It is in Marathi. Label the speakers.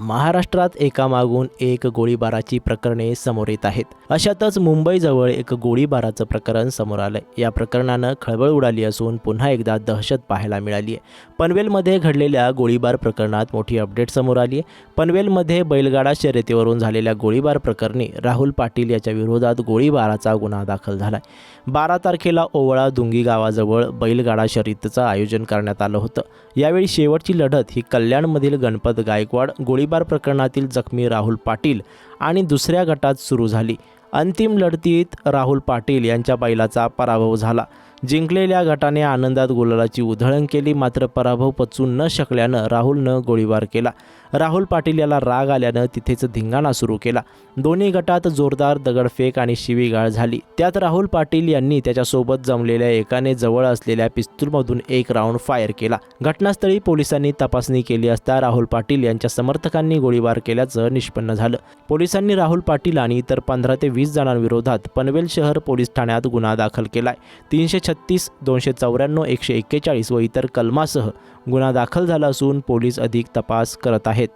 Speaker 1: महाराष्ट्रात एकामागून एक गोळीबाराची प्रकरणे समोर येत आहेत. अशातच मुंबईजवळ एक गोळीबाराचं प्रकरण समोर आलंय. या प्रकरणानं खळबळ उडाली असून पुन्हा एकदा दहशत पाहायला मिळाली आहे. पनवेलमध्ये घडलेल्या गोळीबार प्रकरणात मोठी अपडेट समोर आली आहे. पनवेलमध्ये बैलगाडा शर्यतीवरून झालेल्या गोळीबार प्रकरणी राहुल पाटील याच्या विरोधात गोळीबाराचा गुन्हा दाखल झालाय. बारा तारखेला ओवळा दुंगी गावाजवळ बैलगाडा शर्यतीचं आयोजन करण्यात आलं होतं. यावेळी शेवटची लढत ही कल्याणमधील गणपत गायकवाड गोळीबार प्रकरणातील जखमी राहुल पाटील आणि दुसऱ्या गटात सुरू झाली. अंतिम लढतीत राहुल पाटील यांच्या बैलाचा पराभव झाला. जिंकलेल्या गटाने आनंदात गुलालाची उधळण केली मात्र पराभव पचवू न शकल्यानं राहुलनं गोळीबार केला. राहुल पाटील याला राग आल्यानं तिथेच धिंगाणा सुरू केला. दोन्ही गटात जोरदार दगडफेक आणि शिवीगाळ झाली. त्यात राहुल पाटील यांनी त्याच्यासोबत जमलेल्या एकाने जवळ असलेल्या पिस्तूलमधून एक राऊंड फायर केला. घटनास्थळी पोलिसांनी तपासणी केली असता राहुल पाटील यांच्या समर्थकांनी गोळीबार केल्याचं निष्पन्न झालं. पोलिसांनी राहुल पाटील आणि इतर पंधरा ते वीस जणांविरोधात पनवेल शहर पोलीस ठाण्यात गुन्हा दाखल केलाय. तीनशे छत्तीस दोनशे चौऱ्याण्णव एकशे एक्केचाळीस व इतर कलमासह गुन्हा दाखल झाला असून पोलीस अधिक तपास करत आहेत.